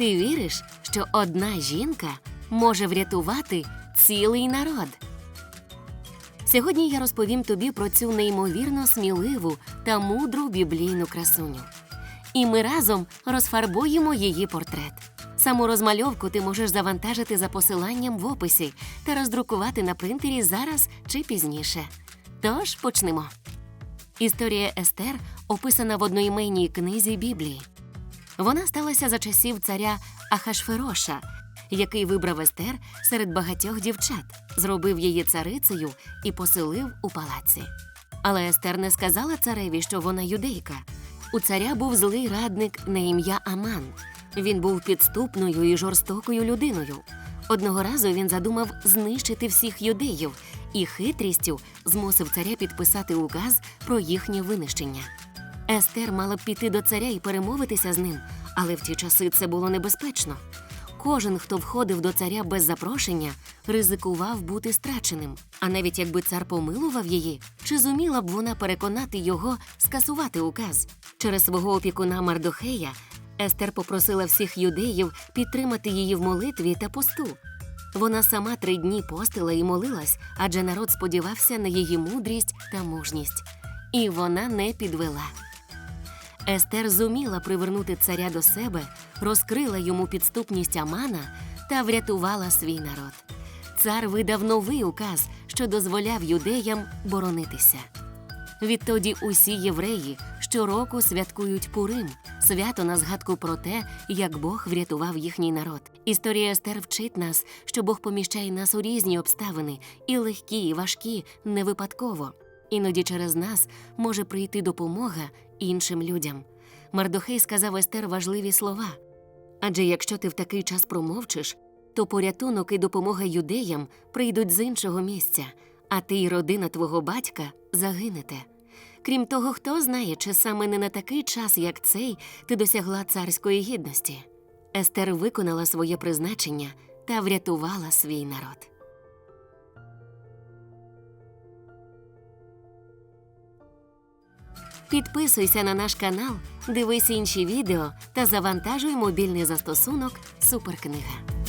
Ти віриш, що одна жінка може врятувати цілий народ? Сьогодні я розповім тобі про цю неймовірно сміливу та мудру біблійну красуню. І ми разом розфарбуємо її портрет. Саму розмальовку ти можеш завантажити за посиланням в описі та роздрукувати на принтері зараз чи пізніше. Тож почнемо. Історія Естер описана в одноіменній книзі Біблії. Вона сталася за часів царя Ахашфероша, який вибрав Естер серед багатьох дівчат, зробив її царицею і поселив у палаці. Але Естер не сказала цареві, що вона юдейка. У царя був злий радник на ім'я Аман. Він був підступною і жорстокою людиною. Одного разу він задумав знищити всіх юдеїв і хитрістю змусив царя підписати указ про їхнє винищення. Естер мала б піти до царя і перемовитися з ним, але в ті часи це було небезпечно. Кожен, хто входив до царя без запрошення, ризикував бути страченим. А навіть якби цар помилував її, чи зуміла б вона переконати його скасувати указ? Через свого опікуна Мардохея Естер попросила всіх юдеїв підтримати її в молитві та посту. Вона сама три дні постила і молилась, адже народ сподівався на її мудрість та мужність. І вона не підвела. Естер зуміла привернути царя до себе, розкрила йому підступність Амана та врятувала свій народ. Цар видав новий указ, що дозволяв юдеям боронитися. Відтоді усі євреї щороку святкують Пурим, свято на згадку про те, як Бог врятував їхній народ. Історія Естер вчить нас, що Бог поміщає нас у різні обставини, і легкі, і важкі, не випадково. Іноді через нас може прийти допомога іншим людям. Мардохей сказав Естер важливі слова. Адже якщо ти в такий час промовчиш, то порятунок і допомога юдеям прийдуть з іншого місця, а ти й родина твого батька загинете. Крім того, хто знає, чи саме не на такий час, як цей, ти досягла царської гідності. Естер виконала своє призначення та врятувала свій народ. Підписуйся на наш канал, дивись інші відео та завантажуй мобільний застосунок Суперкнига.